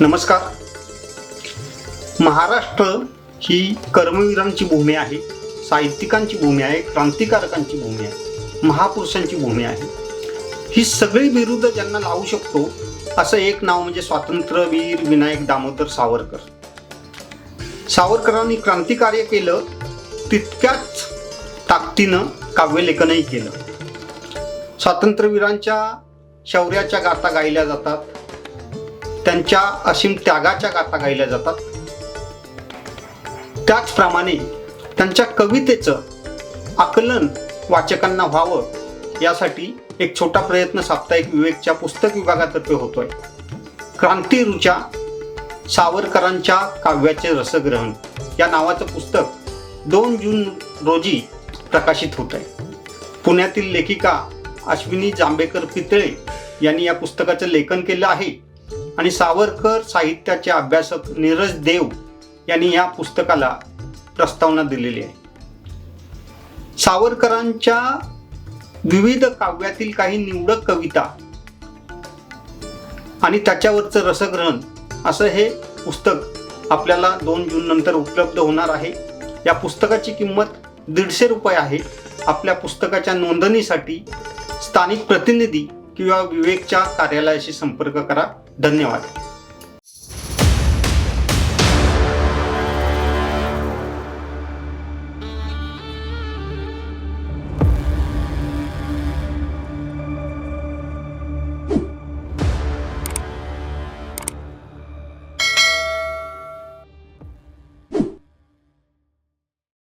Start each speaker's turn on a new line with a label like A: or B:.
A: नमस्कार. महाराष्ट्र ही कर्मवीरांची भूमी आहे साहित्यिकांची भूमी आहे क्रांतिकारकांची भूमी आहे महापुरुषांची भूमी आहे. ही सगळी विरुद्ध ज्यांना लावू शकतो असं एक नाव म्हणजे स्वातंत्र्यवीर विनायक दामोदर सावरकर. सावरकरांनी क्रांतिकार्य केलं तितक्याच ताकदीनं काव्यलेखनही केलं. स्वातंत्र्यवीरांच्या शौर्याच्या गाथा गायल्या जातात. त्यांच्या असीम त्यागाच्या गाथा गायल्या जातात. त्याचप्रमाणे त्यांच्या कवितेचं आकलन वाचकांना व्हावं यासाठी एक छोटा प्रयत्न साप्ताहिक विवेकच्या पुस्तक विभागातर्फे होतोय. क्रांती सावरकरांच्या काव्याचे रसग्रहण. या नावाचं पुस्तक दोन जून रोजी प्रकाशित होत आहे पुण्यातील लेखिका अश्विनी जांभेकर पितळे यांनी या पुस्तकाचं लेखन केलं आहे. आणि सावरकर साहित्याचे अभ्यासक नीरज देव यांनी या पुस्तकाला प्रस्तावना दिलेली आहे. सावरकरांच्या विविध काव्यातील काही निवडक कविता आणि त्याच्यावरचं रसग्रहण असं हे पुस्तक आपल्याला दोन जून नंतर उपलब्ध होणार आहे. या पुस्तकाची किंमत दीडशे रुपये आहे. आपल्या पुस्तकाच्या नोंदणीसाठी स्थानिक प्रतिनिधी किंवा विवेकच्या कार्यालयाशी संपर्क करा. धन्यवाद.